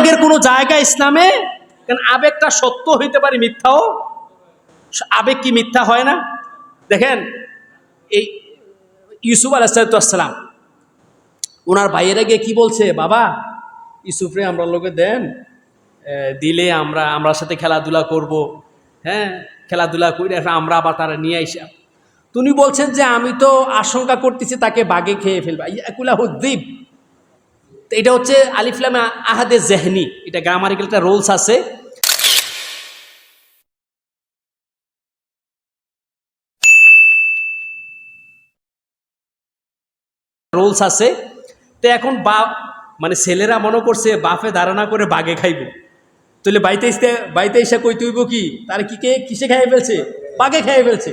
আবেগের কোনো জায়গা ইসলামে? কারণ আবেগটা সত্য হইতে পারে মিথ্যাও। আবেগ কি মিথ্যা হয় না? দেখেন, এই ইউসুফ আলাহিসাল্লাম ওনার বাইরে গিয়ে কি বলছে? বাবা ইউসুফরে আমরা লোকে দেন দিলে আমরা আমরা সাথে খেলাধুলা করব। হ্যাঁ খেলাধুলা করে আমরা আবার তারা নিয়ে আইসা তুমি বলছেন যে, আমি তো আশঙ্কা করতেছি তাকে বাগে খেয়ে ফেলবা। ইয়াকুলা হুদ্দীপ তো এটা হচ্ছে আলিফলামে আহাদে জেহনি। এটা গ্রামারিক্যাল একটা রোলস আছে। রোলস আছে। তো এখন বা মানে ছেলেরা মনে করছে, বাপে ধারণা করে বাগে খাইব। তাহলে বাইতে এসে বাইতে এসে কই তুইব কি? তার কি কে, কিসে খাইয়ে ফেলছে? বাগে খাইয়ে ফেলছে।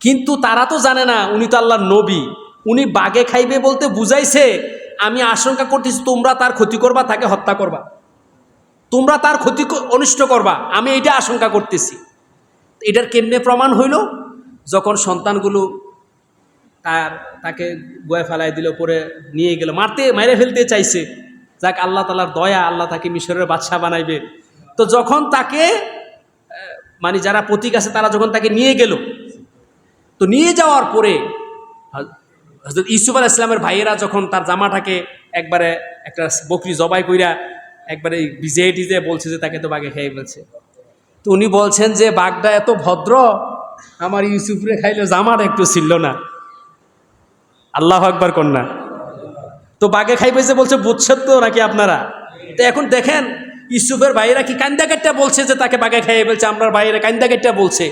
কিন্তু তারা তো জানে না, উনি তো আল্লাহর নবী। উনি বাগে খাইবে বলতে বুঝাইছে আমি আশঙ্কা করতেছি তোমরা তার ক্ষতি করবা, তাকে হত্যা করবা। তোমরা তার ক্ষতি অনিষ্ট করবা, আমি এটা আশঙ্কা করতেছি। এটার কেমনে প্রমাণ হইল? যখন সন্তানগুলো তার, তাকে গোয়া ফেলাই দিল, পরে নিয়ে গেল, মারতে মেরে ফেলতে চাইছে। যাক, আল্লাহ তালার দয়া, আল্লাহ তাকে মিশরের বাদশাহ বানাইবে। তো যখন তাকে মানে যারা প্রতীক আছে, তারা যখন তাকে নিয়ে গেল, তো নিয়ে যাওয়ার পরে হজরত ইসুফ আল ইসলামের ভাইয়েরা যখন তার জামাটাকে একবারে একটা বকরি জবাই কইরা একবারে ভিজে টিজে বলছে যে তাকে তো বাঘে খেয়ে ফেলছে। তো উনি বলছেন যে, বাঘটা এত ভদ্র, আমার ইউসুফরে খাইলে জামাটা একটু ছিল না। আল্লাহ একবার কন্যা। তো বাঘে খাইবে যে বলছে বুঝছেন তো নাকি আপনারা? তো এখন দেখেন, ইউসুফের ভাইয়েরা কি কান্দা কাটটা বলছে যে তাকে বাঘে খাইয়ে ফেলছে? আপনার ভাইয়েরা কান্দা কাটটা বলছে।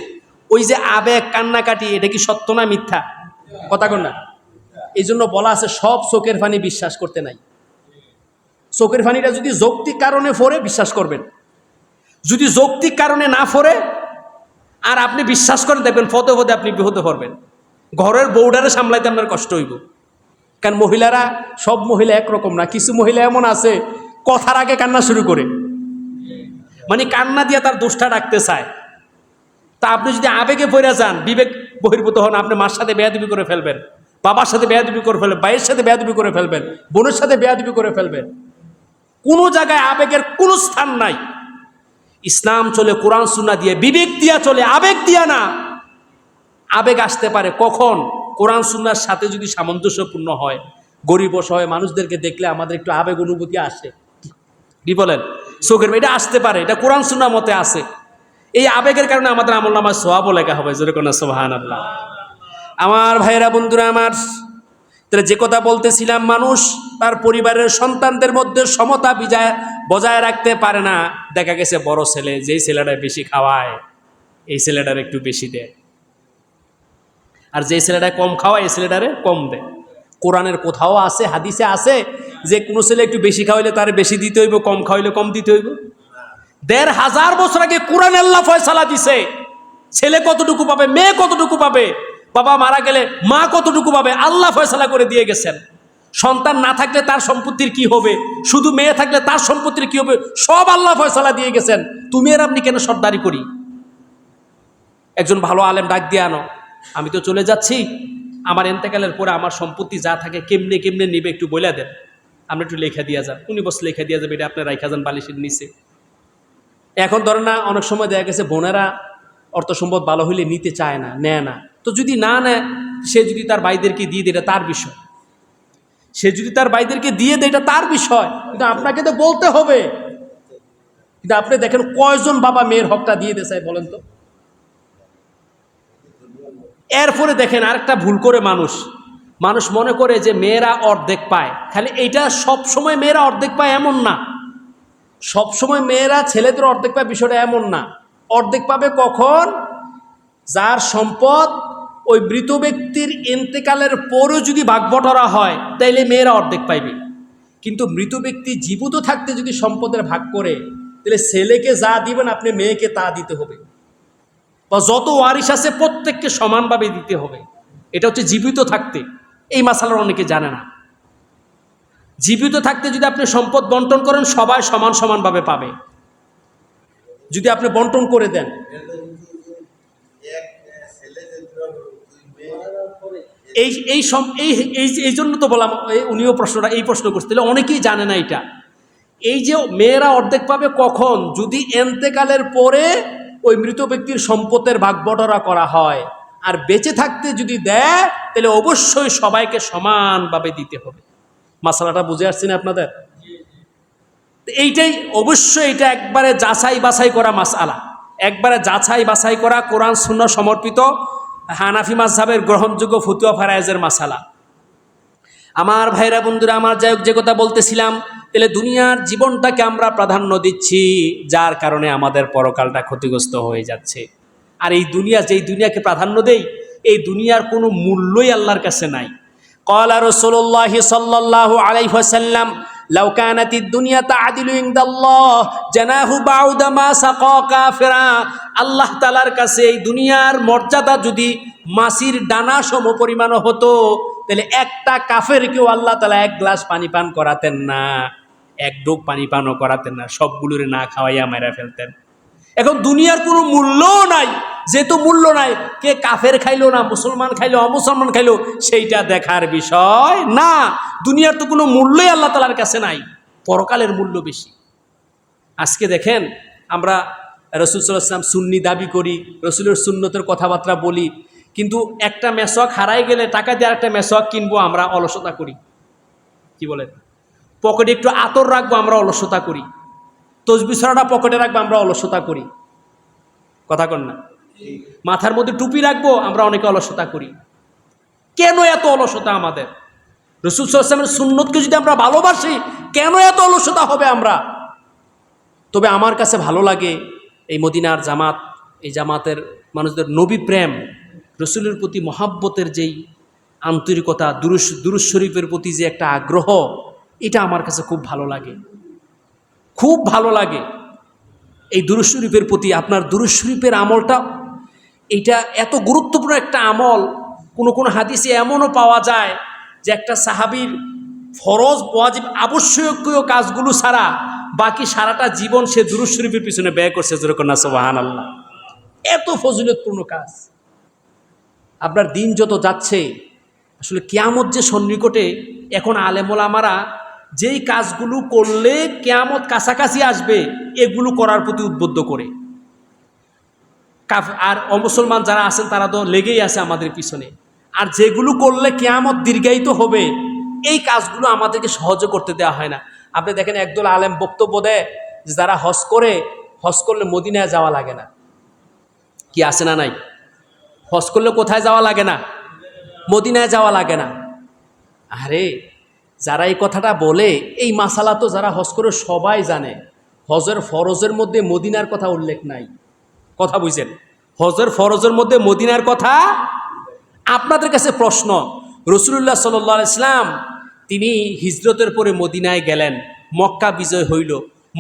ওই যে আবেগ, কান্নাকাটি, এটা কি সত্য না মিথ্যা? কথা কন্যা এই জন্য বলা আছে, সব চোখের পানি বিশ্বাস করতে নাই। চোখের পানিটা যদি যৌক্তিক কারণে ফোরে, বিশ্বাস করবেন। যদি যৌক্তিক কারণে না ফোরে, আর আপনি বিশ্বাস করেন, দেখবেন ফতে ফতে আপনি বিহতে পারবেন ঘরের বউডারে সামলাইতে আপনার কষ্ট হইব। কারণ মহিলারা, সব মহিলা একরকম না, কিছু মহিলা এমন আছে, কথার আগে কান্না শুরু করে। মানে কান্না দিয়ে তার দোষটা ডাকতে চায়। তা আপনি যদি আবেগে পড়ে যান, বিবেক বহির্ভূত হন, আপনি মার সাথে বেয়াদবি করে ফেলবেন। বাবার সাথে বেয়াদবি করে ফেলবেন, ভাইয়ের সাথে বেয়াদবি করে ফেলবেন, বোনের সাথে বেয়াদবি করে ফেলবেন। কোনো জায়গায় আবেগের কোনো স্থান নাই। ইসলাম চলে, কোরআন সুন্না দিয়ে, বিবেক দিয়া চলে, আবেগ দিয়া না। আবেগ আসতে পারে কখন? কোরআন সুন্নার সাথে যদি সামঞ্জস্যপূর্ণ হয়, গরিব অসহায় মানুষদেরকে দেখলে আমাদের একটু আবেগ অনুভূতি আসে। কি বলেন? চোখের এটা আসতে পারে, এটা কোরআন সুন্না মতে আসে এই আবেগের কারণে আমাদের আমল নামার সোয়াবও লেখা হবে যেরকম সোহান আল্লাহ আমার ভাইয়েরা, বন্ধুরা আমার, তাহলে যে কথা বলতেছিলাম, মানুষ তার পরিবারের সন্তানদের মধ্যে সমতা বিজায় বজায় রাখতে পারে না। দেখা গেছে বড় ছেলে, যেই ছেলেটা বেশি খাওয়ায়, এই ছেলেটার একটু বেশি দেয়। আর যে ছেলেটা কম খাওয়ায়, এই ছেলেটারে কম দেয়। কোরআনের কোথাও আছে, হাদিসে আছে যে কোনো ছেলে একটু বেশি খাওয়াইলে তার বেশি দিতে হইব, কম খাওয়াইলে কম দিতে হইব। দেড় হাজার বছর আগে কোরআন আল্লাহ ফয়সালা দিছে। ছেলে কতটুকু পাবে, মেয়ে কতটুকু পাবে? বাবা মারা গেলে মা কতটুকু পাবে? আল্লাহ ফয়সালা করে দিয়ে গেছেন। সন্তান না থাকলে তার সম্পত্তির কি হবে? শুধু মেয়ে থাকলে তার সম্পত্তির কি হবে? সব আল্লাহ ফয়সালা দিয়ে গেছেন। তুমি আর আপনি কেন সর্দারি করি? একজন ভালো আলেম ডাক দিয়ে আনো। আমি তো চলে যাচ্ছি। আমার এন্তেকালের পরে আমার সম্পত্তি যা থাকে কেমনে কেমনে নেবে একটু বলে দেন। আমরা একটু লেখা দিয়া যান। উনি বস লেখা দিয়া যাবে, এটা আপনার রাইখা যান বালিশের নিচে। এখন ধরেন না, অনেক সময় দেখা গেছে, বোনেরা অর্থ সম্পদ ভালো হইলে নিতে চায় না, নেয় না। তো যদি না নেয়, সে যদি তার ভাইদেরকে দিয়ে দেয়, এটা তার বিষয়। সে যদি তার ভাইদেরকে দিয়ে দেয়, এটা তার বিষয়। কিন্তু আপনাকে তো বলতে হবে। কিন্তু আপনি দেখেন কয়জন বাবা মেয়ের হকটা দিয়ে দেয় বলেন তো। এরপরে দেখেন আরেকটা ভুল করে মানুষ। মানুষ মনে করে যে মেয়েরা অর্ধেক পায়। খালি এইটা সব সময় মেয়েরা অর্ধেক পায় এমন না। সব সময় মেয়েরা ছেলেদের অর্ধেক পায় বিষয়টা এমন না। অর্ধেক পাবে কখন? যার সম্পদ ওই মৃত ব্যক্তির ইন্তেকালের পরও যদি ভাগবটরা হয়, তাইলে মেয়েরা অর্ধেক পাইবে। কিন্তু মৃত ব্যক্তি জীবিত থাকতে যদি সম্পদের ভাগ করে তাহলে ছেলেকে যা দিবেন আপনি মেয়েকে তা দিতে হবে। বা যত ওয়ারিশ আছে প্রত্যেককে সমানভাবে দিতে হবে। এটা হচ্ছে জীবিত থাকতে। এই মাসালার অনেকে জানে না। জীবিত থাকতে যদি আপনি সম্পদ বন্টন করেন, সবাই সমান সমানভাবে পাবে। যদি আপনি বন্টন করে দেন এই এই সম, এই এই জন্য তো বললাম উনিও প্রশ্নটা, এই প্রশ্ন করছে তাহলে অনেকেই জানে না এটা। এই যে মেয়েরা অর্ধেক পাবে কখন? যদি এন্তেকালের পরে ওই মৃত ব্যক্তির সম্পদের ভাগবটরা করা হয়, আর বেঁচে থাকতে যদি দেয়, তাহলে অবশ্যই সবাইকে সমানভাবে দিতে হবে। মাসালাটা বুঝে আসছি না আপনাদের? এইটাই, অবশ্যই এটা একবারে যাচাই বাছাই করা মাসালা। একবারে যাচাই বাছাই করা কোরআন শূন্য সমর্পিত। হানাফি মাঝহাবের গ্রহণযোগ্য ফতুয়া ফারায়েজের মাসালা। আমার ভাইরা বন্ধুরা, আমার যাই যে কথা বলতেছিলাম, তাহলে দুনিয়ার জীবনটাকে আমরা প্রাধান্য দিচ্ছি, যার কারণে আমাদের পরকালটা ক্ষতিগ্রস্ত হয়ে যাচ্ছে। আর এই দুনিয়া, যেই দুনিয়াকে প্রাধান্য দেই, এই দুনিয়ার কোনো মূল্যই আল্লাহর কাছে নাই। কলা রসুল্লাহ সাল্লাহ আলাই লাউকানাতি দুনিয়া তা আদিলু ইন্দাল্লাহ জানাহু বাউদামা সাকা কাফেরা। আল্লাহ তালার কাছে এই দুনিয়ার মর্যাদা যদি মাছির ডানা সম পরিমাণও হতো, তাহলে একটা কাফেরকেও আল্লাহ তালা এক গ্লাস পানি পান করাতেন না। এক ডোক পানি পানও করাতেন না, সবগুলোরে না খাওয়াইয়া মেরা ফেলতেন। এখন দুনিয়ার কোনো মূল্যও নাই। যেহেতু মূল্য নাই, কে কাফের খাইলো না, মুসলমান খাইলো, অমুসলমান খাইলো, সেইটা দেখার বিষয় না। দুনিয়ার তো কোনো মূল্যই আল্লাহ তালার কাছে নাই, পরকালের মূল্য বেশি। আজকে দেখেন, আমরা রসুল সাল্লাম সুন্নি দাবি করি, রসুলের সুন্নতের কথাবার্তা বলি, কিন্তু একটা মেসক হারাই গেলে টাকা দিয়ে একটা মেসক কিনবো, আমরা অলসতা করি। কি বলেন? পকেটে একটু আতর রাখব, আমরা অলসতা করি। তসবি ছড়াটা পকেটে রাখব, আমরা অলসতা করি। কথা কন না। মাথার মধ্যে টুপি রাখব, আমরা অনেকে অলসতা করি। কেন এত অলসতা আমাদের? রসুল সাল্লামের সুন্নতকে যদি আমরা ভালোবাসি, কেন এত অলসতা হবে আমরা? তবে আমার কাছে ভালো লাগে এই মদিনার জামাত, এই জামাতের মানুষদের নবী প্রেম, রসুলের প্রতি মহাব্বতের যেই আন্তরিকতা, দুরুস দুরুস শরীফের প্রতি যে একটা আগ্রহ, এটা আমার কাছে খুব ভালো লাগে। খুব ভালো লাগে। এই দুরুস শরীফের প্রতি, আপনার দুরুস শরীফের আমলটা এটা এত গুরুত্বপূর্ণ একটা আমল। কোনো কোনো হাদিসে এমনও পাওয়া যায় যে একটা সাহাবির ফরজ, ওয়াজিব, আবশ্যকীয় কাজগুলো ছাড়া বাকি সারাটা জীবন সে দুরুস শরীফের পিছনে ব্যয় করছে। যেরকম না সোবাহান আল্লাহ এত ফজিলতপূর্ণ কাজ। আপনার দিন যত যাচ্ছে, আসলে কেয়ামত যে সন্নিকটে এখন আলেমোলামারা যেই কাজগুলো করলে কেয়ামত কাছাকাছি আসবে, এগুলো করার প্রতি উদ্বুদ্ধ করে। কাফ আর অমুসলমান যারা আছেন, তারা তো লেগেই আছে আমাদের পিছনে। আর যেগুলো করলে কেয়ামত দীর্ঘায়িত হবে, এই কাজগুলো আমাদেরকে সহজ করতে দেওয়া হয় না। আপনি দেখেন, একদল আলেম বক্তব্য দেয় যে যারা হজ করে, হজ করলে মদিনায় যাওয়া লাগে না। কি আছে না নাই? হজ করলে কোথায় যাওয়া লাগে না? মদিনায় যাওয়া লাগে না। আরে, যারা এই কথাটা বলে, এই মাসালা তো যারা হজ করে সবাই জানে। হজের ফরজের মধ্যে মদিনার কথা উল্লেখ নাই। কথা বুঝছেন? হজর ফরজের মধ্যে মদিনার কথা আপনাদের কাছে প্রশ্ন। রসুল্লাহ সাল্লাহ ইসলাম তিনি হিজরতের পরে মদিনায় গেলেন, মক্কা বিজয় হইল।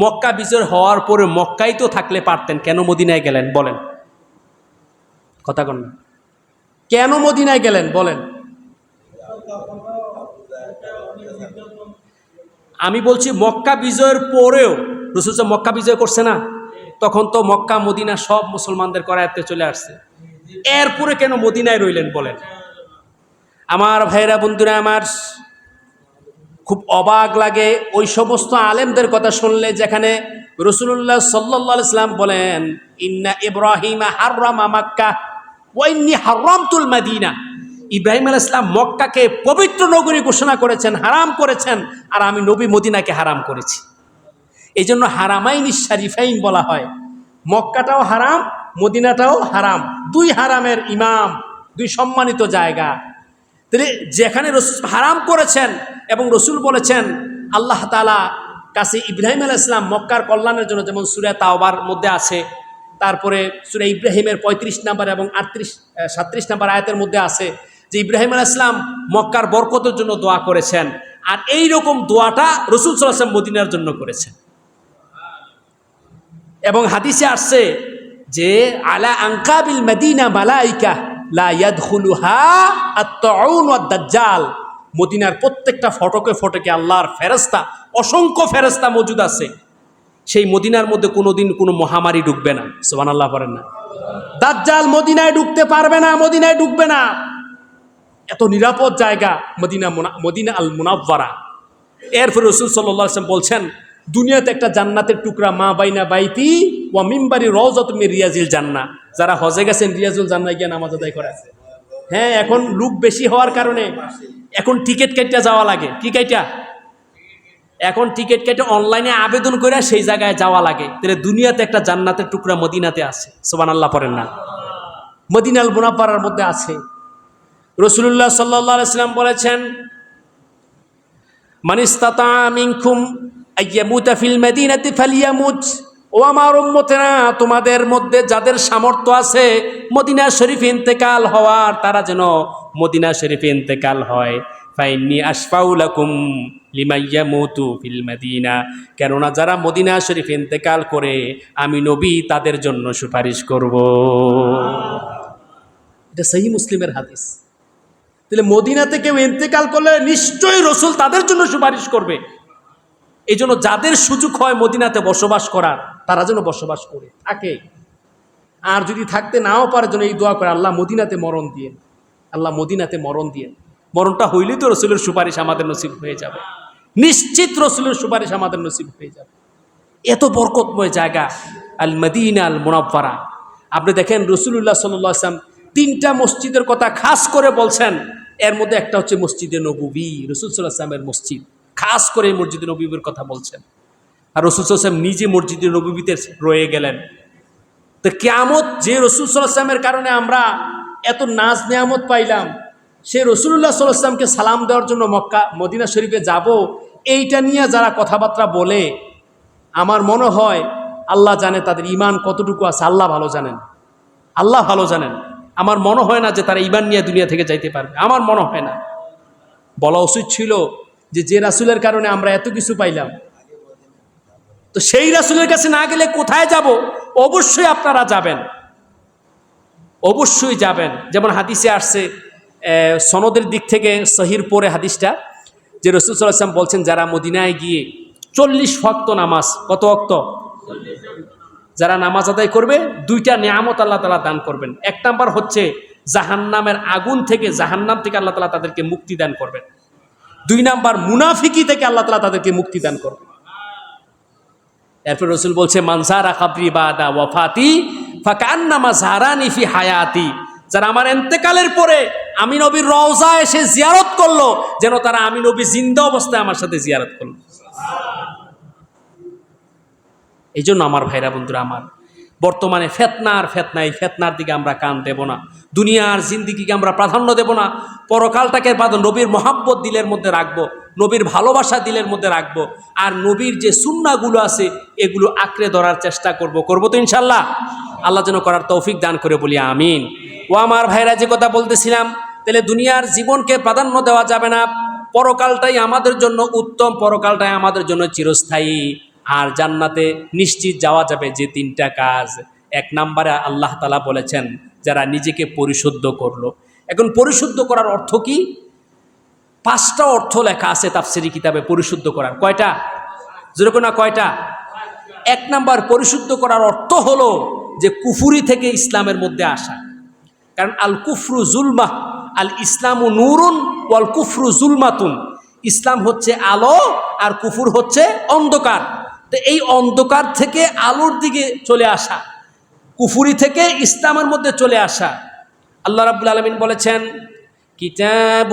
মক্কা বিজয় হওয়ার পরে মক্কাই তো থাকলে পারতেন, কেন মদিনায় গেলেন বলেন। কথা কন কেন মদিনায় গেলেন বলেন। আমি বলছি মক্কা বিজয়ের পরেও, রসুল মক্কা বিজয় করছে না? তখন তো মক্কা, মদিনা সব মুসলমানদের করায়ত্তে চলে আসছে। এরপরে কেন মদিনায় রইলেন বলেন? আমার ভাইরা বন্ধুরা আমার, খুব অবাক লাগে ওই সমস্ত আলেমদের কথা শুনলে যেখানে রসুল্লাহ সাল্লাহ ইসলাম বলেন, ইন্না ইব্রাহিম হাররামা মাক্কা ওয়াইন্নি হারামতুল মাদিনা। ইব্রাহিম আল ইসলাম মক্কাকে পবিত্র নগরী ঘোষণা করেছেন, হারাম করেছেন, আর আমি নবী মদিনাকে হারাম করেছি। এই জন্য হারামাইনি শারিফাইন বলা হয়। মক্কাটাও হারাম, মদিনাটাও হারাম। দুই হারামের ইমাম, দুই সম্মানিত জায়গা। তাহলে যেখানে হারাম করেছেন এবং রসুল বলেছেন, আল্লাহ তালা কাছে ইব্রাহিম আল ইসলাম মক্কার কল্যাণের জন্য যেমন সুরে তাওবার মধ্যে আছে, তারপরে সুরে ইব্রাহিমের পঁয়ত্রিশ নাম্বার এবং আটত্রিশ সাত্রিশ নাম্বার আয়াতের মধ্যে আছে যে ইব্রাহিম আল ইসলাম মক্কার বরকতের জন্য দোয়া করেছেন। আর এই রকম দোয়াটা রসুল সাল্লাম মদিনার জন্য করেছেন। এবং হাদিসে আসছে যে, আলা আঙ্কাবিল মদিনা মালাইকা লা ইয়াদখুলুহা আত-তাউন ওয়াদ-দাজ্জাল। মদিনার প্রত্যেকটা ফটকে ফটকে আল্লাহর ফেরেশতা, অসংখ্য ফেরেশতা মজুদ আছে। সেই মদিনার মধ্যে কোনোদিন কোনো মহামারী ঢুকবে না। সুবহানাল্লাহ করেন না। দাজ্জাল মদিনায় ঢুকতে পারবে না, মদিনায় ঢুকবে না। এত নিরাপদ জায়গা মদিনা মদিনা আল মুনাব্বারা এরপর রসুল সাল্লাহ বলছেন দুনিয়াতে একটা জান্নাতের টুকরা মা বাইনা বাইতি ওয়া মিম্বারি রজত মি রিয়াজিল জান্না যারা হজে গেছেন, রিয়াজুল জান্নায় গিয়ে নামাজ আদায় করে হ্যাঁ এখন লোক বেশি হওয়ার কারণে এখন টিকিট কেটে যাওয়া লাগে। কি কাইটা এখন টিকিট কেটে অনলাইনে আবেদন করে সেই জায়গায় যাওয়া লাগে। তাহলে দুনিয়াতে একটা জান্নাতের টুকরা মদিনাতে আছে। সোবান আল্লাহ পড়েন না। মদিনাল বোনাপাড়ার মধ্যে আছে। রসুল্লাহ সাল্লাহ সাল্লাম বলেছেন, মানিস্তাতা মিনকুম আইয়ামুতা ফিল মদিনাতি ফালিয়ামুত ও আমার উম্মতেরা, তোমাদের মধ্যে যাদের সামর্থ্য আছে, মদিনা শরীফ ইন্তেকাল হওয়ার, তারা যেন মদিনা শরীফ ইন্তেকাল হয়। ফাইন্নি আশফাউলাকুম লিমাইয়া মতু ফিল কেননা যারা মদিনা শরীফ ইন্তেকাল করে, আমি নবী তাদের জন্য সুপারিশ করব। এটা সহি মুসলিমের হাদিস। তাহলে মদিনাতে কেউ ইন্তেকাল করলে নিশ্চয়ই রসুল তাদের জন্য সুপারিশ করবে। এই জন্য যাদের সুযোগ হয় মদিনাতে বসবাস করার, তারা যেন বসবাস করে। থাকে। আর যদি থাকতে নাও পারে যেন এই দোয়া করে, আল্লাহ মদিনাতে মরণ দিয়ে আল্লাহ মদিনাতে মরণ দিয়ে মরণটা হইলেই তো রসুলের সুপারিশ আমাদের নসিব হয়ে যাবে। নিশ্চিত রসুলের সুপারিশ আমাদের নসিব হয়ে যাবে। এত বরকতময় জায়গা আল মদিনা আল মোনাব্বারা আপনি দেখেন রসুল্লাহ সাল্লাহ আসলাম তিনটা মসজিদের কথা খাস করে বলছেন। এর মধ্যে একটা হচ্ছে মসজিদে নবুবি, রসুল সাল্লাহ আসলামের মসজিদ। খাস করে মসজিদে নবীর কথা বলছেন। আর রসুল সাল্লাম নিজে মসজিদে নবীতে রয়ে গেলেন। তো কেয়ামত যে রসুল সাল্লামের কারণে আমরা এত নাজ নেয়ামত পাইলাম সে রসুল্লাহ সাল্লামকে সালাম দেওয়ার জন্য মক্কা, মদিনা শরীফে যাব, এইটা নিয়ে যারা কথাবার্তা বলে, আমার মনে হয় আল্লাহ জানে তাদের ইমান কতটুকু আছে, আল্লাহ ভালো জানেন। আল্লাহ ভালো জানেন। আমার মনে হয় না যে তারা ইমান নিয়ে দুনিয়া থেকে যাইতে পারবে। আমার মনে হয় না। বলা উচিত ছিল যে যে রাসুলের কারণে আমরা এত কিছু পাইলাম। তো সেই রাসুলের কাছে না গেলে কোথায় যাব? অবশ্যই আপনারা যাবেন। অবশ্যই যাবেন। যেমন হাদিসে আসছে সনদের দিক থেকে সহির পরে হাদিসটা, যে রসুল সাল্লাম বলছেন, যারা মদিনায় গিয়ে চল্লিশ ভক্ত নামাজ, কত অক্ত যারা নামাজ আদায় করবে, দুইটা নিয়ামত আল্লাহ তালা দান করবেন। এক নাম্বার হচ্ছে, জাহান্নামের আগুন থেকে জাহান্নাম থেকে আল্লাহ তালা তাদেরকে মুক্তি দান করবেন। দুই নাম্বার মুনাফিকি থেকে আল্লাহ তালা তাদেরকে মুক্তি দান করবেন এরপর রসুল বলছে মানসারা খাবরি বাদা ওয়াফাতি, ফাকান্নামা জাহারানি ফি হায়াতি। যারা আমার এন্তেকালের পরে আমি নবীর রওজা এসে জিয়ারত করল, যেন তারা আমি নবী জিন্দা অবস্থায় আমার সাথে জিয়ারত করল। এই জন্য আমার ভাইরা বন্ধুরা, আমার বর্তমানে ফেতনার ফেতনা, এই ফেতনার দিকে আমরা কান দেব না। দুনিয়ার জিন্দিগিকে আমরা প্রাধান্য দেব না। পরকালটাকে প্রাধান্য নবীর মহাব্বত দিলের মধ্যে রাখব, নবীর ভালোবাসা দিলের মধ্যে রাখব, আর নবীর যে সুন্নাগুলো আছে, এগুলো আঁকড়ে ধরার চেষ্টা করব। করব তো ইনশাল্লাহ আল্লাহ যেন করার তৌফিক দান করে বলি, আমিন। ও আমার ভাইরা, যে কথা বলতেছিলাম, তাহলে দুনিয়ার জীবনকে প্রাধান্য দেওয়া যাবে না। পরকালটাই আমাদের জন্য উত্তম, পরকালটাই আমাদের জন্য চিরস্থায়ী। আর জান্নাতে নিশ্চিত যাওয়া যাবে যে তিনটা কাজ। এক নাম্বারে আল্লাহ তালা বলেছেন, যারা নিজেকে পরিশুদ্ধ করল। এখন পরিশুদ্ধ করার অর্থ কি? পাঁচটা অর্থ লেখা আছে তাফসিরি কিতাবে পরিশুদ্ধ করার। কয়টা? যেরকম না কয়টা? এক নাম্বার, পরিশুদ্ধ করার অর্থ হলো যে কুফুরি থেকে ইসলামের মধ্যে আসা। কারণ আল কুফরু জুলমা, আল ইসলামু নুরুন ওয়াল কুফরু জুলমাতুন। ইসলাম হচ্ছে আলো আর কুফুর হচ্ছে অন্ধকার। তো এই অন্ধকার থেকে আলোর দিকে চলে আসা কুফুরি থেকে ইসলামের মধ্যে চলে আসা আল্লাহ রাব্বুল আলমিন বলেছেন كتاب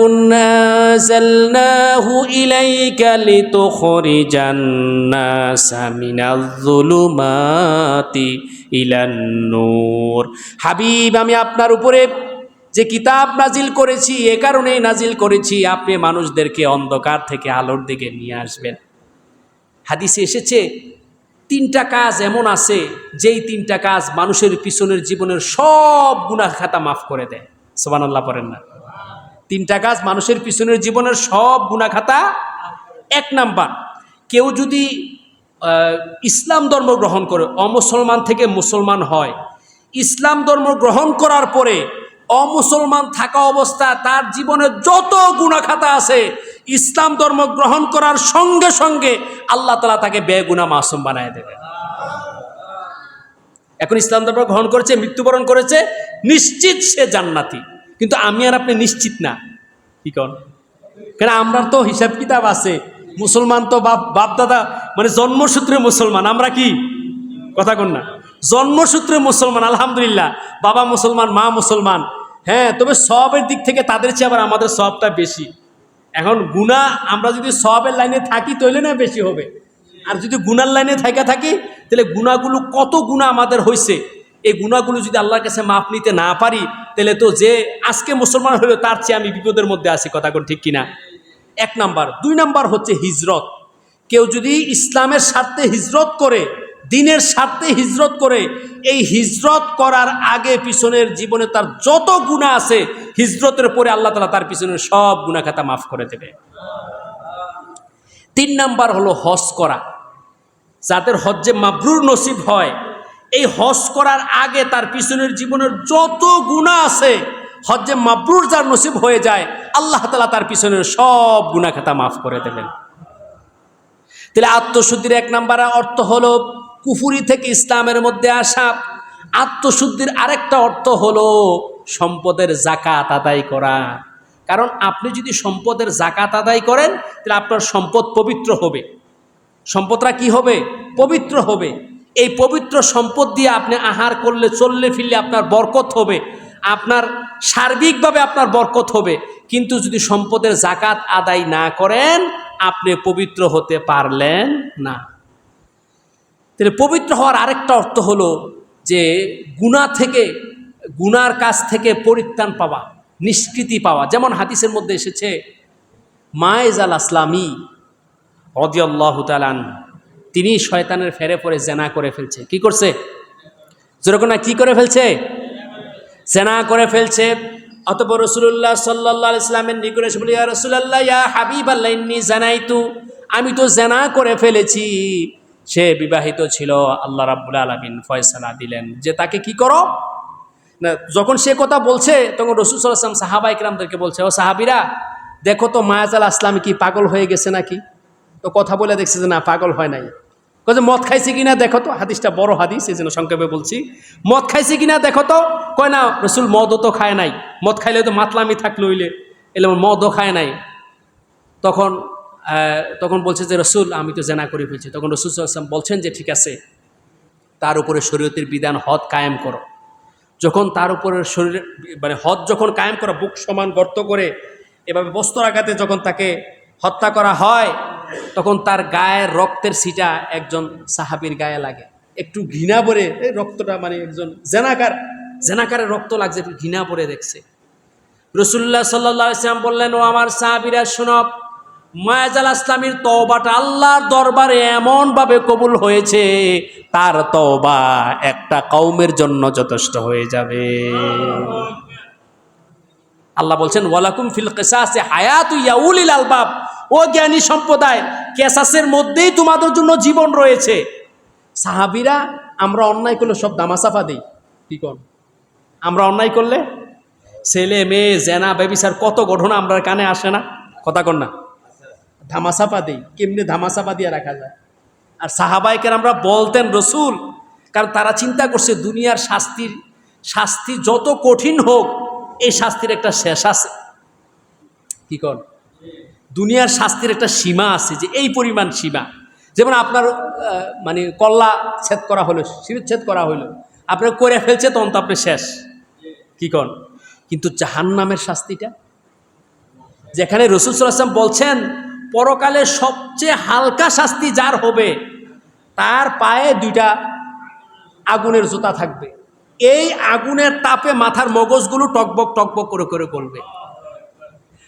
أنزلناه إليك لتخرج الناس من الظلمات إلى النور হাবিব আমি আপনার উপরে যে কিতাব নাজিল করেছি এ কারণেই নাজিল করেছি আপনি মানুষদেরকে অন্ধকার থেকে আলোর দিকে নিয়ে আসবেন হাদিসে এসেছে, তিনটা কাজ এমন আছে, যেই তিনটা কাজ মানুষের পিছনের জীবনের সব গুনাহ খাতা মাফ করে দেয়। সোবান আল্লাহ পড়েন না। তিনটা কাজ মানুষের পিছনের জীবনের সব গুণাখাতা এক নাম্বার, কেউ যদি ইসলাম ধর্ম গ্রহণ করে, অমুসলমান থেকে মুসলমান হয়, ইসলাম ধর্ম গ্রহণ করার পরে অমুসলমান থাকা অবস্থা তার জীবনে যত গুণাখাতা আছে ইসলাম ধর্ম গ্রহণ করার সঙ্গে সঙ্গে আল্লাহ তালা তাকে বেগুনা মাসুম বানায় দেবে। এখন ইসলাম ধর্ম গ্রহণ করেছে, মৃত্যুবরণ করেছে, নিশ্চিত সে জান্নাতি। কিন্তু আমি আর আপনি নিশ্চিত না। কি কন? কারণ আমরা তো হিসাব কিতাব আছে। মুসলমান তো বাপ বাপ দাদা মানে জন্মসূত্রে মুসলমান। আমরা কি? কথা কন না। জন্মসূত্রে মুসলমান, আলহামদুলিল্লাহ। বাবা মুসলমান, মা মুসলমান। হ্যাঁ তবে সবের দিক থেকে তাদের চেয়ে আবার আমাদের সবটা বেশি। এখন গুণা আমরা যদি সবের লাইনে থাকি তাহলে না বেশি হবে। আর যদি গুনার লাইনে থাকা থাকি, তাহলে গুণাগুলো কত গুণা আমাদের হয়েছে এই গুণাগুলো যদি আল্লাহর কাছে মাপ নিতে না পারি, তাহলে তো যে আজকে মুসলমান হলো, তার চেয়ে আমি বিপদের মধ্যে আছি, কথা কোন ঠিক কিনা? এক নাম্বার। দুই নাম্বার হচ্ছে হিজরত। কেউ যদি ইসলামের স্বার্থে হিজরত করে দিনের স্বার্থে হিজরত করে, এই হিজরত করার আগে পিছনের জীবনে তার যত গুণা আছে, হিজরতের পরে আল্লাহ তালা তার পিছনের সব গুণা খাতা মাফ করে দেবে। তিন নাম্বার হলো হজ করা। যাদের হজ্জে মাবরুর নসিব হয়, এই হজ করার আগে তার পিছনের জীবনের যত গুণা আছে, হজ্জে মাবরুর যার নসিব হয়ে যায়, আল্লাহ তালা তার পিছনের সব গুণা খাতা মাফ করে দেবেন। তাহলে আত্মশুদ্ধির এক নাম্বার অর্থ হলো কুফুরি থেকে ইসলামের মধ্যে আসা আত্মশুদ্ধির আরেকটা অর্থ হলো সম্পদের জাকাত আদায় করা। কারণ আপনি যদি সম্পদের জাকাত আদায় করেন, তাহলে আপনার সম্পদ পবিত্র হবে। সম্পদটা কি হবে? পবিত্র হবে। এই পবিত্র সম্পদ দিয়ে আপনি আহার করলে, চললে, ফিরলে আপনার বরকত হবে। আপনার সার্বিকভাবে আপনার বরকত হবে। কিন্তু যদি সম্পদের জাকাত আদায় না করেন, আপনি পবিত্র হতে পারলেন না। তাহলে পবিত্র হওয়ার আরেকটা অর্থ হলো যে গুণা থেকে গুনার কাছ থেকে পরিত্রাণ পাওয়া, নিষ্কৃতি পাওয়া। যেমন হাদিসের মধ্যে এসেছে মায়েজ আল আসলামী রদিয়াল্লাহ তালান তিনি শয়তানের ফেরে পরে জেনা করে ফেলছে। কি করছে? যেরকম না কি করে ফেলছে? জেনা করে ফেলছে। অতপর রসুল্লাহ সাল্লাহ ইসলামের নিকটে এসে বলি রসুল্লাহ ইয়া হাবিব আল্লাহ জানাইতু, আমি তো জেনা করে ফেলেছি। সে বিবাহিত ছিল, আল্লাহ রাব্বুল আলমিন ফয়সালা দিলেন। যে তাকে কি করো? না, যখন সে কথা বলছে, তখন রসুল সাল্লাম সাহাবা ইকরামদেরকে বলছে, ও সাহাবিরা, দেখো তো মায়াজাল আসলাম কি পাগল হয়ে গেছে নাকি? তো কথা বলে দেখছে যে না, পাগল হয় নাই। কয়ে মদ খাইছে কিনা দেখো তো? হাদিসটা বড় হাদিস, এই জন্য সংক্ষেপে বলছি। মদ খাইছে কিনা দেখো তো? কয়, না, রসুল মদও তো খায় নাই। মদ খাইলে তো মাতলামি থাকল হইলে। এলে মদও খায় নাই। তখন তখন বলছে যে, রসুল, আমি তো জেনা করে ফেলছি। তখন রসুল আসলাম বলছেন যে, ঠিক আছে, তার উপরে শরীয়তের বিধান হদ কায়েম করো। যখন তার উপরে শরীরে মানে হদ যখন কায়েম করা, বুক সমান গর্ত করে এভাবে বস্ত্র আঘাতে যখন তাকে হত্যা করা হয়, তখন তার গায়ের রক্তের সিটা একজন সাহাবির গায়ে লাগে। একটু ঘৃণা পরে এই রক্তটা মানে একজন জেনাকার, জেনাকারের রক্ত লাগছে, একটু ঘৃণা পরে দেখছে। রসুল্লাহ সাল্লাহ ইসলাম বললেন, ও আমার সাহাবিরা শুনব মায়াজাল আসলামীর তওবাটা আল্লাহর দরবারে এমনভাবে কবুল হয়েছে, তার তওবা একটা কৌমের জন্য যথেষ্ট হয়ে যাবে। আল্লাহ বলছেন, ওয়ালাকুম ফিল কেসাসে হায়াত ইয়াউলিল আলবাব। ও জ্ঞানী সম্প্রদায়, কেসাসের মধ্যেই তোমাদের জন্য জীবন রয়েছে। সাহাবিরা, আমরা অন্যায় করলে সব দামাসাফা দিই। কি কর আমরা অন্যায় করলে ছেলে, মেয়ে, জেনা বেবিসার কত ঘটনা আমরা কানে আসে না? কথা কর না। ধামাসাপা দিই, কেমনি ধামাসাপা দিয়ে রাখা যায়? আর সাহাবাইকের আমরা বলতেন, রসুল, কারণ তারা চিন্তা করছে দুনিয়ার শাস্তির, শাস্তি যত কঠিন হোক, এই শাস্তির একটা শেষ আছে। কি কর দুনিয়ার শাস্তির একটা সীমা আছে যে এই পরিমাণ সীমা। যেমন আপনার মানে কল্লা ছেদ করা হলো শিরচ্ছেদ করা হলো, আপনার করে ফেলছে, তখন তো আপনি শেষ। কি কর কিন্তু জাহান্নামের শাস্তিটা? যেখানে রসুল সাল্লাম বলছেন পরকালে সবচেয়ে হালকা শাস্তি যার হবে, তার পায়ে দুইটা আগুনের জুতা থাকবে। এই আগুনের তাপে মাথার মগজগুলো টকবক টকবক করে করে করবে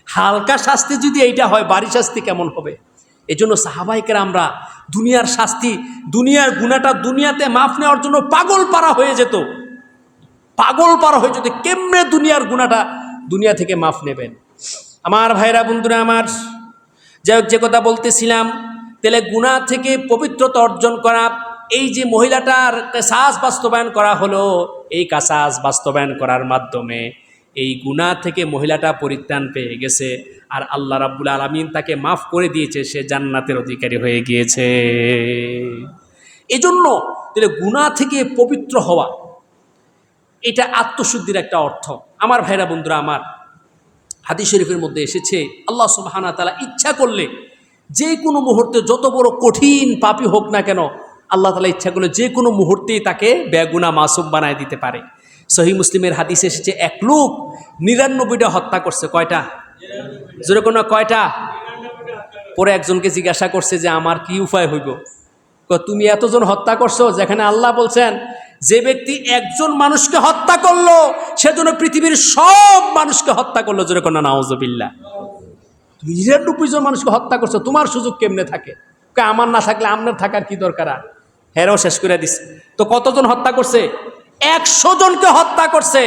হালকা শাস্তি যদি এইটা হয়, বাড়ি শাস্তি কেমন হবে? এই জন্য সাহাবাহিকের আমরা দুনিয়ার শাস্তি, দুনিয়ার গুণাটা দুনিয়াতে মাফ নেওয়ার জন্য পাগল পারা হয়ে যেত। পাগল পারা হয়ে যেত। কেমনে দুনিয়ার গুণাটা দুনিয়া থেকে মাফ নেবেন? আমার ভাইরা, বন্ধুরা, আমার যাই হোক, যে কথা বলতেছিলাম, তাহলে গুণা থেকে পবিত্রতা অর্জন করা, এই যে মহিলাটার কাসাস বাস্তবায়ন করা হলো, এই কাসাস বাস্তবায়ন করার মাধ্যমে এই গুণা থেকে মহিলাটা পরিত্রাণ পেয়ে গেছে, আর আল্লাহ রাব্বুল আলমিন তাকে মাফ করে দিয়েছে, সে জান্নাতের অধিকারী হয়ে গিয়েছে। এজন্য তাহলে গুণা থেকে পবিত্র হওয়া, এটা আত্মশুদ্ধির একটা অর্থ। আমার ভাইরা বন্ধুরা, আমার হাদিস শরীফের মধ্যে এসেছে, আল্লাহ সুবাহানা তালা ইচ্ছা করলে যে কোনো মুহূর্তে যত বড় কঠিন পাপই হোক না কেন, আল্লাহ তালা ইচ্ছা করলে যে কোনো মুহূর্তেই তাকে বেগুনা মাসুম বানায় দিতে পারে। সহি মুসলিমের হাদিস এসেছে, এক লোক নিরানব্বইটা হত্যা করছে। কয়টা? যেরকম কোনো কয়টা? পরে একজনকে জিজ্ঞাসা করছে যে, আমার কি উপায় হইব? তুমি এতজন হত্যা করছ যেখানে আল্লাহ বলছেন, যে ব্যক্তি একজন মানুষকে হত্যা করল, সেজন্য পৃথিবীর সব মানুষকে হত্যা করল। যেরকম কোনো নাওজবিল্লা নিরানব্বই জন মানুষকে হত্যা করছ, তোমার সুযোগ কেমনে থাকে? আমার না থাকলে আপনার থাকার কি দরকার আর? হেরাও শেষ করে দিছে। তো কতজন হত্যা করছে? একশো জনকে হত্যা করছে।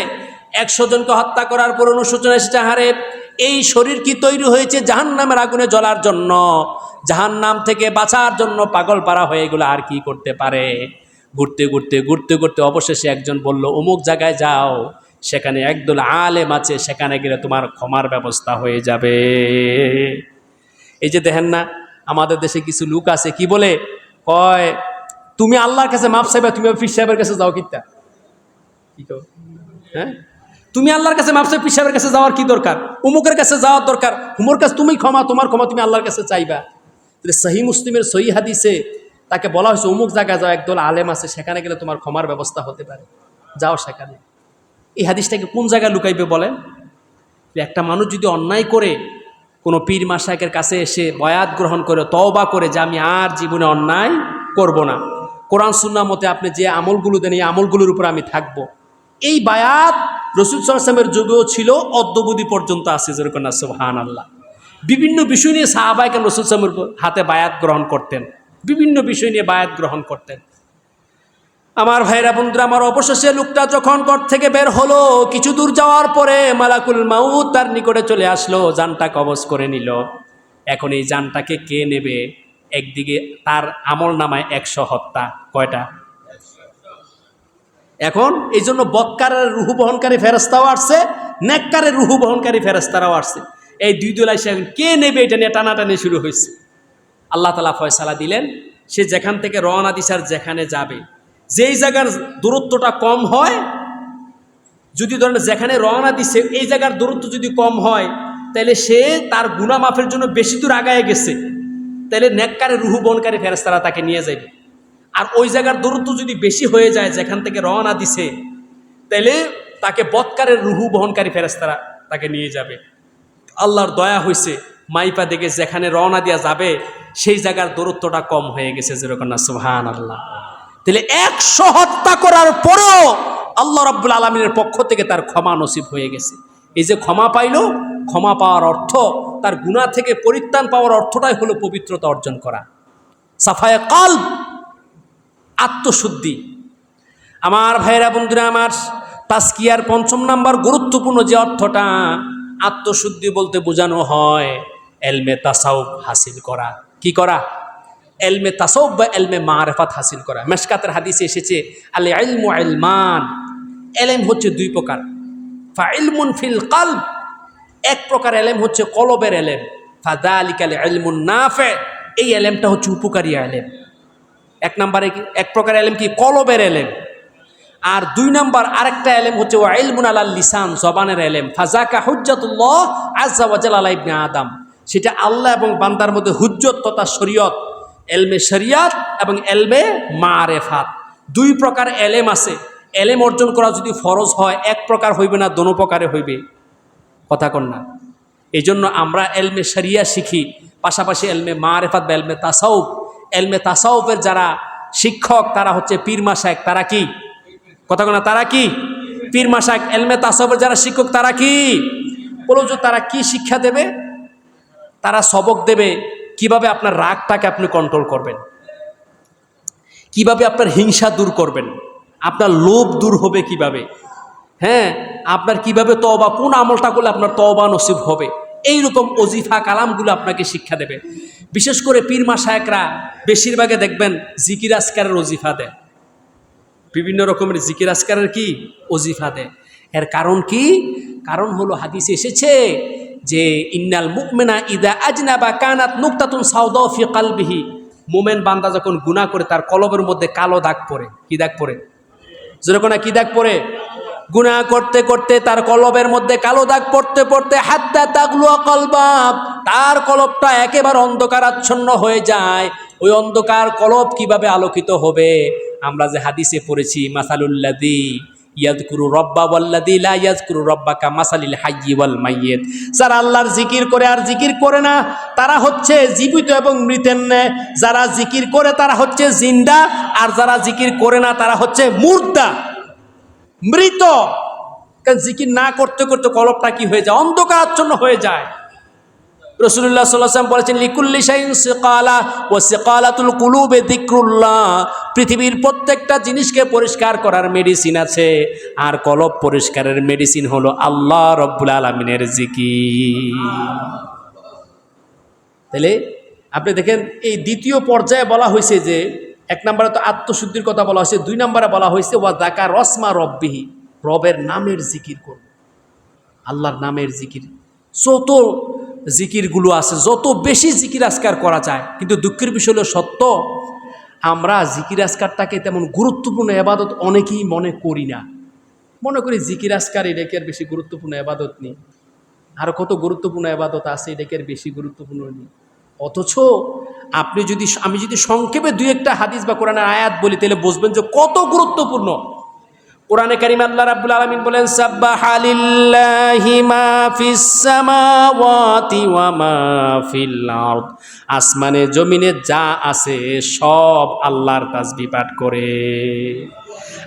একশো জনকে হত্যা করার পর অনুশোচনা এসেছে হারে এই শরীর কি তৈরি হয়েছে জাহান নামের আগুনে জ্বলার জন্য? জাহান নাম থেকে বাঁচার জন্য পাগল পারা হয়ে এগুলো আর কি করতে পারে? ঘুরতে ঘুরতে ঘুরতে ঘুরতে অবশেষে একজন বলল, অমুক জায়গায় যাও, সেখানে একদল আলেম আছে, সেখানে গেলে তোমার ক্ষমার ব্যবস্থা হয়ে যাবে। এই যে দেখেন না, আমাদের দেশে কিছু লোক আছে, কি বলে? কয়, তুমি আল্লাহর কাছে মাপ চাইবা, তুমি ফির সাহেবের কাছে যাও কিতা? কি কও? হ্যাঁ? তুমি আল্লাহর কাছে মাপ চাই ফির সাহেবের কাছে যাওয়ার কি দরকার? উমুকের কাছে যাওয়ার দরকার। হুমর কাছে তুমি ক্ষমা, তোমার ক্ষমা তুমি আল্লাহর কাছে চাইবা। তাহলে সহি মুসলিমের সহি হাদিসে তাকে বলা হয়েছে, অমুক জায়গায় যাও, একদল আলেম আছে, সেখানে গেলে তোমার ক্ষমার ব্যবস্থা হতে পারে। যাও সেখানে। এই হাদিসটাকে কোন জায়গায় লুকাইবে বলেন? একটা মানুষ যদি অন্যায় করে, কোনো পীর মাসাকের কাছে এসে বয়াত গ্রহণ করে, তওবা করে যে আমি আর জীবনে অন্যায় করব না। কোরআন সুন্না মতে আপনি যে আমলগুলো দেন, এই আমলগুলোর উপর আমি থাকব। এই বায়াত রসুল সাল্লামের যুগেও ছিল, অদ্যবধি পর্যন্ত আছে, যেরকম না সুবহান আল্লাহ বিভিন্ন বিষয় নিয়ে সাহাবাইকে রসুল সালামের হাতে বায়াত গ্রহণ করতেন। বিভিন্ন বিষয় নিয়ে বায়াত গ্রহণ করতেন। আমার ভাইরা বন্ধুরা, আমার অবশেষে লোকটা যখন ঘর থেকে বের হলো, কিছু দূর যাওয়ার পরে মালাকুল মাউত তার নিকটে চলে আসলো যানটা কবজ করে নিল। এখন এই যানটাকে কে নেবে? একদিকে তার আমল নামায় একশো হত্যা। কয়টা? এখন এই জন্য বৎকারের রুহু বহনকারী ফেরস্তাও আসছে, নেককারের রুহু বহনকারী ফেরস্তারাও আসছে। এই দুই দল এসে এখন কে নেবে এটা নিয়ে টানাটানি শুরু হয়েছে। আল্লাহ তালা ফয়সালা দিলেন, সে যেখান থেকে রওনা দিশার যেখানে যাবে। যেই জায়গার দূরত্বটা কম হয়, যদি ধরেন যেখানে রওনা দিছে, এই জায়গার দূরত্ব যদি কম হয়, তাহলে সে তার গুণা মাফের জন্য বেশি দূর আগায় গেছে। তাহলে নেককারে, রুহু বনকারী ফেরেস্তারা তাকে নিয়ে যাবে আর ওই জায়গার দূরত্ব যদি বেশি হয়ে যায়, যেখান থেকে রওনা দিছে, তাহলে তাকে বৎকারের রুহু বহনকারী ফেরেস্তারা তাকে নিয়ে যাবে। আল্লাহর দয়া হয়েছে মাইপা দেখে যেখানে রওনা দেওয়া যাবে, সেই জায়গার দূরত্বটা কম হয়ে গেছে যেরকম না সুহান আল্লাহ তাহলে একশো হত্যা করার পরেও আল্লাহ রাব্বুল আলমিনের পক্ষ থেকে তার ক্ষমা নসিব হয়ে গেছে। এই যে ক্ষমা পাইল, ক্ষমা পাওয়ার অর্থ, তার গুণা থেকে পরিত্রাণ পাওয়ার অর্থটাই হলো পবিত্রতা অর্জন করা। সাফায় কাল আত্মশুদ্ধি। আমার ভাইরা, বন্ধুরা, আমার তাস্কিয়ার পঞ্চম নাম্বার গুরুত্বপূর্ণ যে অর্থটা আত্মশুদ্ধি বলতে বোঝানো হয় এলমে তাসাউফ হাসিল করা। কি করা? এলমে তাসাউফ বা এলমে মারেফাত হাসিল করা। মেশকাতের হাদিসে এসেছে, আলে এলমু এলমান এলেম হচ্ছে দুই প্রকার। ফা ইলমুন ফিল কাল এক প্রকার এলেম হচ্ছে কলবের এলেম। ফাদা আলিকালে এলমুন নাফে। এই এলেমটা হচ্ছে উপকারী এলেম। এক নম্বরে কি এক প্রকার এলেম কি? কলবের এলেম। আর দুই নম্বর আরেকটা এলেম হচ্ছে ও এলমুন আলাল লিসান জবানের এলেম। ফাজাকা হুজ্জাতুল্লাহ আজ্জা ওয়াজাল আলা ইবনে আদম সেটা আল্লাহ এবং বান্দার মধ্যে হুজ্জত তথা শরীয়ত, এলমে শরিয়াত এবং এলমে মারেফাত। দুই প্রকার এলেম আছে। এলেম অর্জন করা যদি ফরজ হয়, এক প্রকার হইবে না, দোনো প্রকারে হইবে। কথা কন না। এই জন্য আমরা এলমে শরিয়া শিখি, পাশাপাশি এলমে মারেফাত বা এলমে তাসাউফ। এলমে তাসাউফের যারা শিক্ষক, তারা হচ্ছে পীর মাসায়েক তারা কি? কথা তারা কি? পীর মাসায়েক এলমে তাসাউফের যারা শিক্ষক, তারা কি? যে তারা কি শিক্ষা দেবে? তারা সবক দেবে। কীভাবে আপনার রাগটাকে আপনি কন্ট্রোল করবেন? কীভাবে আপনার হিংসা দূর করবেন? আপনার লোভ দূর হবে কীভাবে? হ্যাঁ আপনার কীভাবে তবা কোন আমলটা করলে আপনার তবা নসিব হবে? এইরকম অজিফা কালামগুলো আপনাকে শিক্ষা দেবে। বিশেষ করে পীর শায়করা বেশিরভাগে দেখবেন জিকির আসকারের অজিফা দেয়। বিভিন্ন রকমের জিকির আসকারের কি? অজিফা দেয় এর কারণ কি? কারণ হলো হাদিসে এসেছে যে, ইন্নাল মুকমেনা ইদা আজনা বা কানাত নুকতাতুন সাউদফি কালবিহি। মোমেন বান্দা যখন গুনাহ করে, তার কলবের মধ্যে কালো দাগ পড়ে। কি দাগ পড়ে? যেরকম কি দাগ পড়ে? গুণা করতে করতে তার কলবের মধ্যে কালো দাগ পড়তে পড়তে হাত্তা দাগলু কলবাব, তার কলবটা একেবারে অন্ধকারাচ্ছন্ন হয়ে যায়। ওই অন্ধকার কলব কীভাবে আলোকিত হবে? আমরা যে হাদিসে পড়েছি মাসালুল্লাদি ইয়াদকুরু রব্বা ওয়াল্লাদি লা ইয়াজকুরু রব্বাকা মাসালিল হাইয়্যি ওয়াল মাইয়িত। যারা আল্লাহর জিকির করে আর জিকির করে না, তারা হচ্ছে জীবিত এবং মৃতের ন্যায়। যারা জিকির করে, তারা হচ্ছে জিন্দা। আর যারা জিকির করে না, তারা হচ্ছে মুর্দা। মৃত। জিকির না করতে করতে কলবটা কি হয়ে যায়? অন্ধকারাচ্ছন্ন হয়ে যায়। রসুল্লাহ সাল্লাম বলেছেন, লিকুল্লি শাইন সিকালা ও সিকালাতুল কুলুবে দিক্রুল্লাহ পৃথিবীর প্রত্যেকটা জিনিসকে পরিষ্কার করার মেডিসিন আছে। আর কলব পরিষ্কারের মেডিসিন হলো আল্লাহ রব্বুল আলমিনের জিকি তাহলে আপনি দেখেন, এই দ্বিতীয় পর্যায়ে বলা হয়েছে যে, এক নম্বরে তো আত্মশুদ্ধির কথা বলা হয়েছে, দুই নম্বরে বলা হয়েছে, ওয়া দাকা রসমা রব্বিহি রবের নামের জিকির করব আল্লাহর নামের জিকির। যত জিকিরগুলো আছে, যত বেশি জিকির আজকার করা যায়, কিন্তু দুঃখের বিষয় হলো সত্য, আমরা জিকির আজকারটাকে তেমন গুরুত্বপূর্ণ এবাদত অনেকেই মনে করি না। মনে করি জিকির আজকার এটাকে আর বেশি গুরুত্বপূর্ণ এবাদত নেই। আর কত গুরুত্বপূর্ণ এবাদত আছে এটাকে আর বেশি গুরুত্বপূর্ণ নেই। অথচ আপনি যদি, আমি যদি সংক্ষেপে দুই একটা হাদিস বা কোরআনের আয়াত বলি, তাহলে বুঝবেন যে কত গুরুত্বপূর্ণ। কোরআনে কারিম আল্লাহ রাব্বুল আলামিন বলেন, সাব্বাহালিল্লাহি মা ফিস সামাওয়াতি ওয়া মা ফিল আরদ। আসমানে, জমিনে যা আছে সব আল্লাহর তাসবিহ পাঠ করে।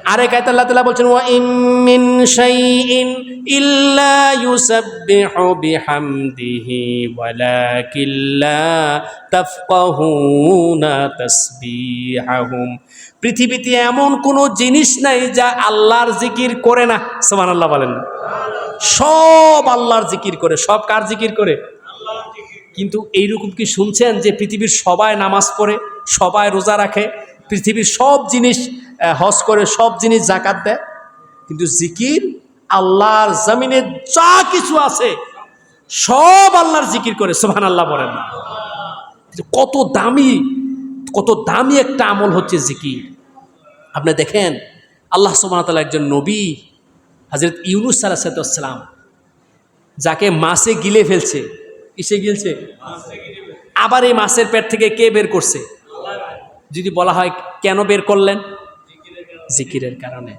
আরেক আয়াত বলছেন, ওয়া ইম পৃথিবীতে এমন কোনো জিনিস নাই যা আল্লাহর জিকির করে না, সুবহানাল্লাহ বলেন। সব আল্লাহর জিকির করে, সব কার জিকির করে? কিন্তু এইরকম কি শুনছেন যে পৃথিবীর সবাই নামাজ পড়ে, সবাই রোজা রাখে? পৃথিবীর সব জিনিস হজ করে সব জিনিস জাকাত দেয়। কিন্তু জিকির, আল্লাহর জমিনে যা কিছু আছে, সব আল্লাহর জিকির করে সোহান আল্লাহ বলেন কত দামি কত দামি একটা আমল হচ্ছে জিকির। আপনি দেখেন, আল্লাহ সুবাহতাল্লাহ একজন নবী হজরত ইউনুস সালাম, যাকে মাছে গিলে ফেলছে। কিসে গিলছে? আবার এই মাছের পেট থেকে কে বের করছে? যদি বলা হয়, কেন বের করলেন? জিকিরের কারণে।